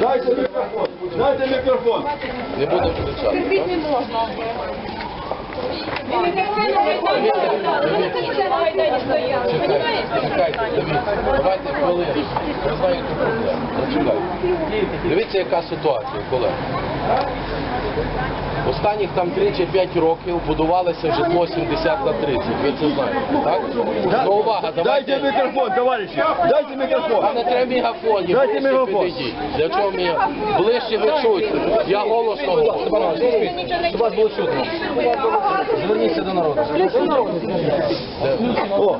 Дайте, мікрофон. Дайте мікрофон. Не буду кричати. Терпіть не можна. Давайте хвилину. Ви знаєте проблему. Дивіться, яка ситуація, колеги. Останніх там 3 чи 5 років будувалося житло 70 на 30. Ви це знаєте, так? Ну увага, Дайте мікрофон, товариші. Дайте мікрофон. не треба мегафонів, Дайте ближче мегафон. підійдіть. Для чого мені ближче ви чуєте? Я голосно говорю. Щоб вас було чутно. Зверніться до народу. О,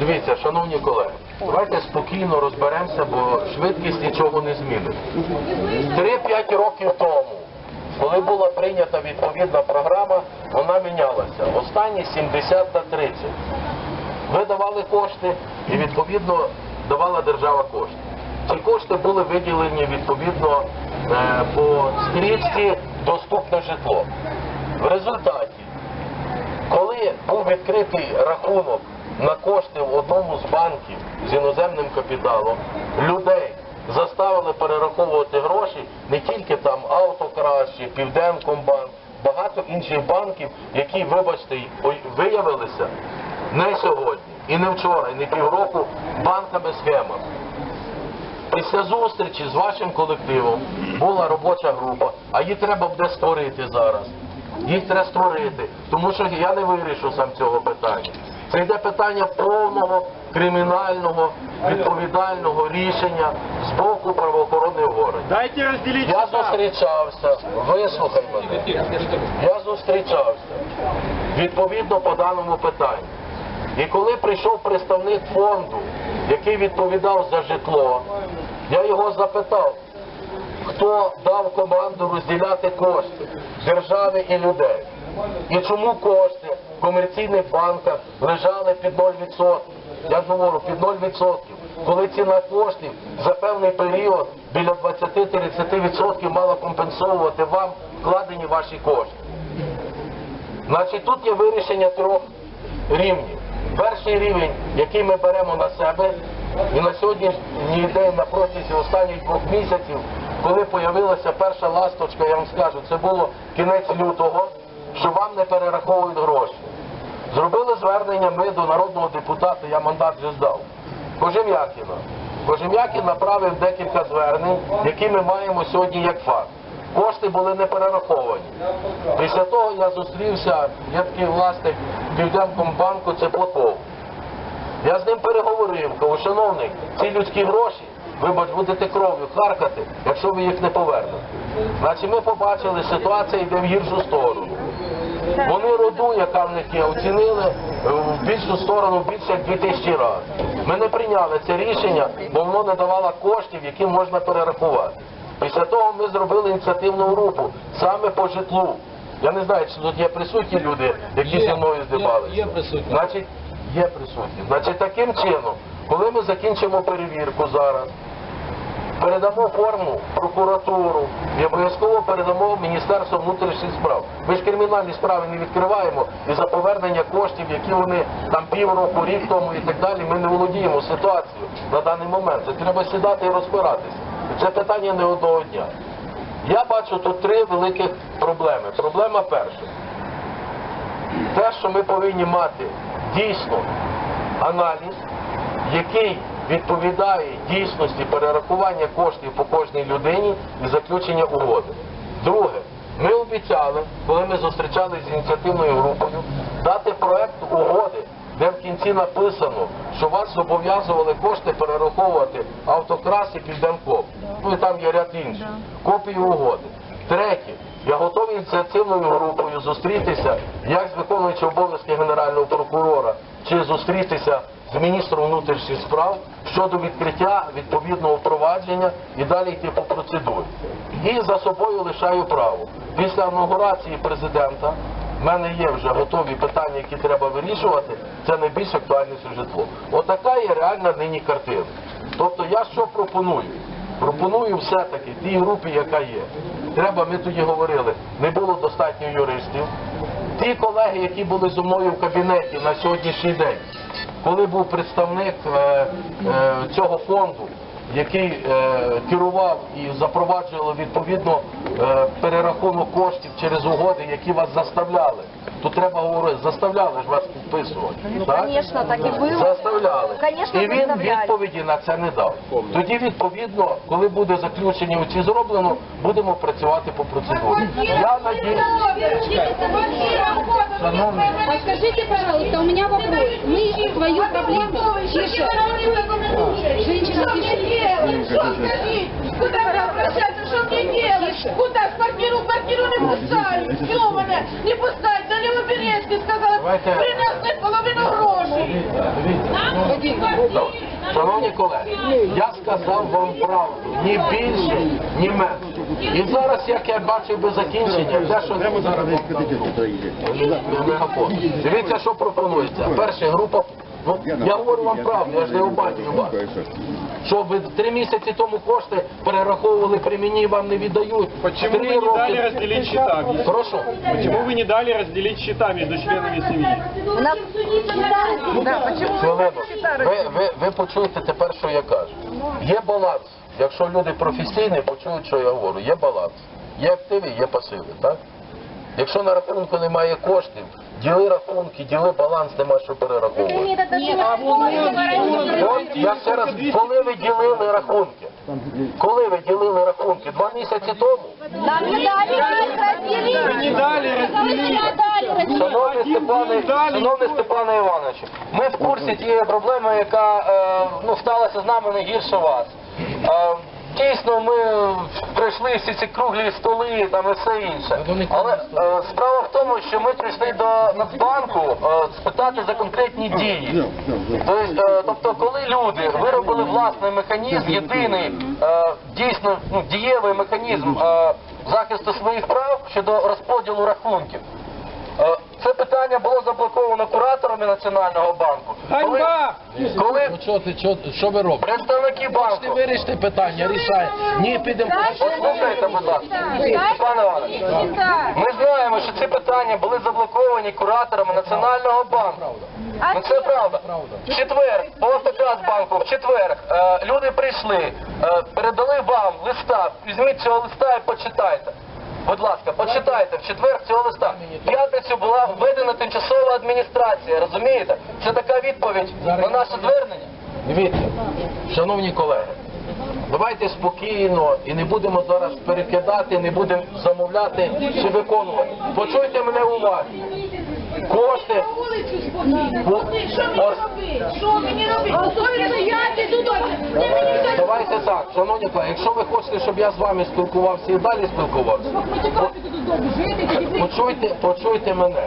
Дивіться, шановні колеги, давайте спокійно розберемося, бо швидкість нічого не змінить. 3-5 років тому, коли була прийнята відповідна програма, вона мінялася. Останні 70 та 30. Ви давали кошти і відповідно давала держава кошти. Ці кошти були виділені відповідно е, по стрічці доступне житло. В результаті коли був відкритий рахунок на кошти в одному з банків з іноземним капіталом, людей заставили перераховувати гроші не тільки там Автокращі, Південкомбанк, багато інших банків, які, вибачте, виявилися не сьогодні, і не вчора, і не півроку банками-схемами. Після зустрічі з вашим колективом була робоча група, а її треба буде створити зараз. Їх треба створити, тому що я не вирішу сам цього питання. Це йде питання повного кримінального відповідального рішення з боку правоохоронних органів. дайте розділіть. Я зустрічався, вислухай мене. Я зустрічався відповідно по даному питанню. І коли прийшов представник фонду, який відповідав за житло, я його запитав, хто дав команду розділяти кошти держави і людей. І чому кошти комерційних банках лежали під 0%? Я говорю, під 0%. Коли ціна коштів за певний період біля 20-30% мала компенсовувати вам вкладені ваші кошти. Значить, тут є вирішення трьох рівнів. Перший рівень, який ми беремо на себе, і на сьогоднішній день на протязі останніх двох місяців, коли з'явилася перша ласточка, я вам скажу, це було кінець лютого, що вам не перераховують гроші. Зробили звернення ми до народного депутата, я мандат вже здав. Кожем'якіна. Кожем'якін направив декілька звернень, які ми маємо сьогодні як факт. Кошти були не перераховані. Після того я зустрівся, я такий власник Південкомбанку, це Платов. Я з ним переговорив, кажу, шановний, ці людські гроші, вибач, будете кров'ю харкати, якщо ви їх не повернете. Значить, ми побачили, ситуація йде в гіршу сторону. Вони роду, яка в них є, оцінили е, в більшу сторону більше як 2000 разів. Ми не прийняли це рішення, бо воно не давало коштів, які можна перерахувати. Після того ми зробили ініціативну групу саме по житлу. Я не знаю, чи тут є присутні люди, які зі мною здибалися. є присутні. Значить, є присутні. Значить, таким чином, коли ми закінчимо перевірку зараз, передамо форму прокуратуру і обов'язково передамо Міністерство внутрішніх справ. Ми ж кримінальні справи не відкриваємо і за повернення коштів, які вони там півроку, рік тому і так далі, ми не володіємо ситуацією на даний момент. Це треба сідати і розбиратися. Це питання не одного дня. Я бачу тут три великих проблеми. Проблема перша. Те, що ми повинні мати дійсно аналіз, який відповідає дійсності перерахування коштів по кожній людині і заключення угоди. Друге, ми обіцяли, коли ми зустрічалися з ініціативною групою, дати проект угоди, де в кінці написано, що вас зобов'язували кошти перераховувати автокрас і південкоп. Ну і там є ряд інших. Копію угоди. Третє, я готовий ініціативною групою зустрітися як з виконуючим обов'язки генерального прокурора, чи зустрітися з міністром внутрішніх справ щодо відкриття відповідного впровадження і далі йти по процедурі. І за собою лишаю право. Після інаугурації президента в мене є вже готові питання, які треба вирішувати. Це найбільш актуальніше житло. Отака є реальна нині картина. Тобто я що пропоную? Пропоную все-таки тій групі, яка є. Треба, ми тоді говорили, не було достатньо юристів. Ті колеги, які були зі мною в кабінеті на сьогоднішній день, коли був представник е, е, цього фонду, який е, керував і запроваджував відповідно е, перерахунок коштів через угоди, які вас заставляли. Тут треба говорити, заставляли ж вас підписувати. так? Конечно, так і було. Заставляли. Конечно, і він заставляли. відповіді на це не дав. Тоді, відповідно, коли буде заключення оці зроблено, будемо працювати по процедурі. Я надію. Подскажите, пожалуйста, у меня вопрос. Мы свою проблему тише. Женщина, тише. Куда мне обращаться, что мне делать? Куда? В квартиру, в квартиру не пускають. Йомане, не пускають. На Лівобережській сказали, Давайте. принесли половину грошей. Шановні колеги, я сказав вам правду, ні більше, ні менше. І зараз, як я бачив би закінчення, те, що. Дивіться, що пропонується. Перша група. Ну, я говорю вам правду, я ж не обманюю вас. Що ви три місяці тому кошти перераховували при мені вам не віддають. Почему Три вы не дали роки. разделить счета? Прошу. Почему вы не дали разделить счета между членами семьи? У нас... Да, почему Хвилину. Ви, ви, ви почуєте тепер, що я кажу. Є баланс. Якщо люди професійні, почують, що я говорю. Є баланс. Є активи, є пасиви, так? Якщо на рахунку немає коштів, діли рахунки, діли баланс, нема що перераховувати. От я ще раз, коли ви ділили рахунки? Коли ви ділили рахунки? Два місяці тому? Нам не дали разделить. Не дали разделить. Шановний Степане, шановний Степане Івановичу, ми в курсі тієї проблеми, яка е, ну, сталася з нами не гірше вас. Е, дійсно, ми прийшли всі ці круглі столи там і все інше. Але е, справа в тому, що ми прийшли до Нацбанку е, спитати за конкретні дії. Тобто, е, тобто, коли люди виробили власний механізм, єдиний е, дійсно ну, дієвий механізм е, захисту своїх прав щодо розподілу рахунків. Е, Це питання було заблоковано кураторами Національного банку. Коли, Ганьба! коли Ну що ти, що, що ви робите? представники Ти банку, вирішите питання, рішай. Ні, підемо. послухайте, будь ласка, Іванович, ми знаємо, що ці питання були заблоковані кураторами Національного банку. Ну це правда. В четвер, по Автогазбанку, в четвер е, люди прийшли, е, передали вам листа, візьміть цього листа і почитайте. Будь ласка, почитайте в четвер цього листа. П'ятницю була введена тимчасова адміністрація, розумієте? Це така відповідь на наше звернення. Дивіться, шановні колеги, давайте спокійно і не будемо зараз перекидати, не будемо замовляти чи виконувати. Почуйте мене уважно. Кошти. Що мені робити? Що мені робити? Я йду до Давайте так, шановні колеги, якщо ви хочете, щоб я з вами спілкувався і далі спілкувався, почуйте, почуйте мене.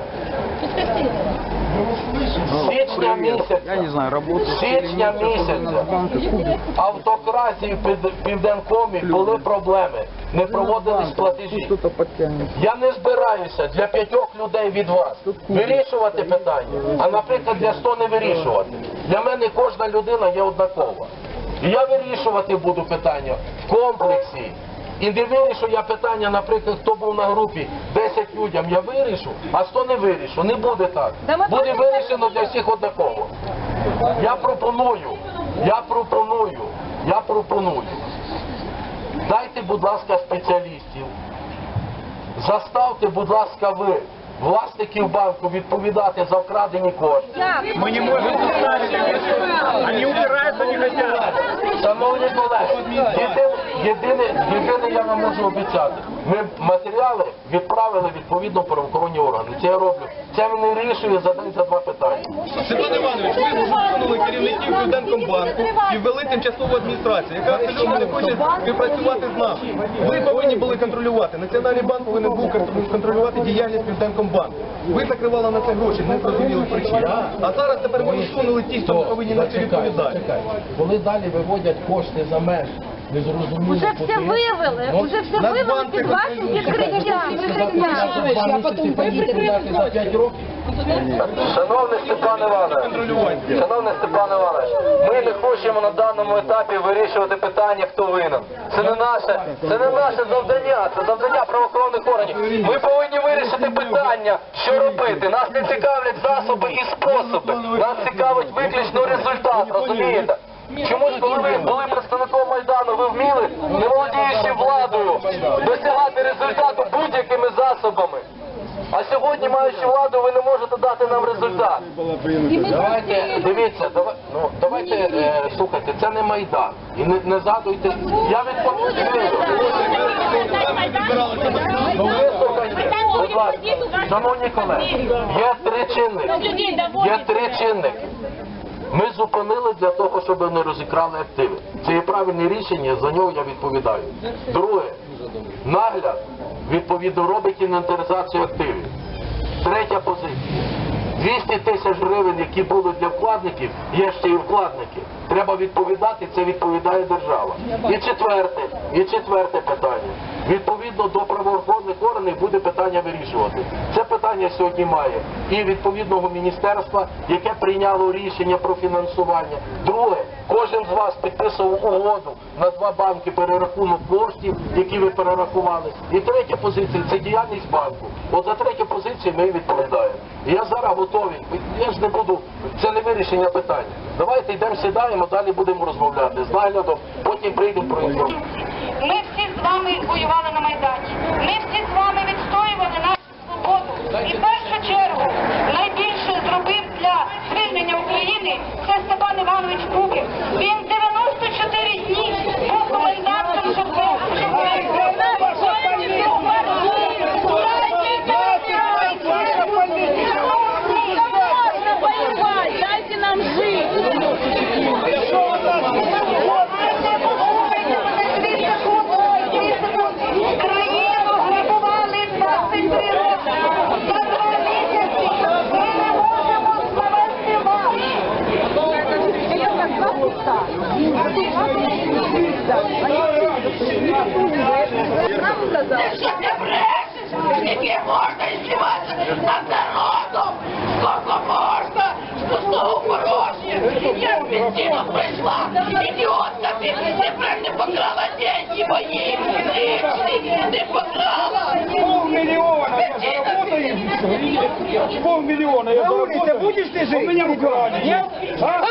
Січня місяця, я не знаю, січня місяця. в Під- Південкомі були проблеми, не проводились платежі. Я не збираюся для п'ятьох людей від вас вирішувати питання, а наприклад для 100 не вирішувати. Для мене кожна людина є однакова. І я вирішувати буду питання в комплексі. І не вирішу я питання, наприклад, хто був на групі 10 людям, я вирішу, а 100 не вирішу. Не буде так. Буде вирішено для всіх однаково. Я пропоную, я пропоную, я пропоную. Дайте, будь ласка, спеціалістів. Заставте, будь ласка, ви власників банку відповідати за вкрадені кошти. Ми не можемо заставити. Вони Они упираются, не хочуть. Шановні колеги, єдине, єдине, я вам можу обіцяти. Ми матеріали відправили відповідно правоохоронні органи. Це я роблю. Це не вирішує за день за два питання. Степан Іванович, ви засунули керівників Південкомбанку і ввели тимчасову адміністрацію, яка абсолютно не хоче співпрацювати з нами. Ви повинні були контролювати. Національний банк повинен був контролювати діяльність Південкомбанку. Ви закривали на це гроші, не зрозуміли причин. А зараз тепер ви усунули ті, хто не повинні на це відповідати. Коли далі виводять кошти за меж, не зрозуміло Уже все вивели, уже все вивели під вашим підкриттям. Два місяці за 5 років. Шановний Степан Іванович, шановний Степан Іванович, ми не хочемо на даному етапі вирішувати питання, хто винен. Це не наше, це не наше завдання, це завдання правоохоронних органів. Ми повинні вирішити питання, що робити. Нас не цікавлять засоби і способи. Нас цікавить виключно нас, розумієте? Чомусь, коли ви були представником Майдану, ви вміли, не володіючи владою, досягати результату будь-якими засобами. А сьогодні, маючи владу, ви не можете дати нам результат. Давайте, дивіться, давай, ну, давайте, е, слухайте, це не Майдан. І не, не задуйте. Я відповідаю. Ну вислухайте, будь ласка, шановні колеги, є три чинники. Є три чинники. Ми зупинили для того, щоб не розікрали активи. Це є правильне рішення, за нього я відповідаю. Друге, нагляд відповідно робить інвентаризацію активів. Третя позиція. 200 тисяч гривень, які були для вкладників, є ще і вкладники. Треба відповідати, це відповідає держава. І четверте, і четверте питання. Відповідно до правоохоронних органів буде питання вирішувати. Це питання сьогодні має і відповідного міністерства, яке прийняло рішення про фінансування. Друге, кожен з вас підписував угоду на два банки перерахунок коштів, які ви перерахували. І третя позиція це діяльність банку. От за третю позицію ми відповідаємо. Я зараз готовий. Я ж не буду, це не вирішення питання. Давайте йдемо сідаємо, далі будемо розмовляти з наглядом, потім прийдемо про інформацію. Ми всі з вами воювали на Майдані. Ми всі Ідіотка ти. Ти прям не покрала деньги мої. Личні. Не покрала. Полмиллиона я заработаю. Полмиллиона я заработаю. будешь ты жить? У меня в Украине. Нет? А?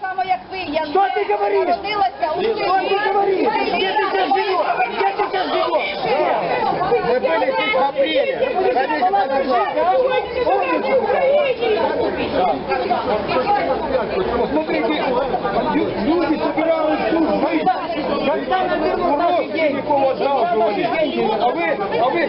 Само як ви, я Что ты говоришь? народилася у Что ты говоришь? Где ты сейчас живешь? Где ты сейчас живешь? Мы были здесь в апреле. Ходили на Посмотрите, Я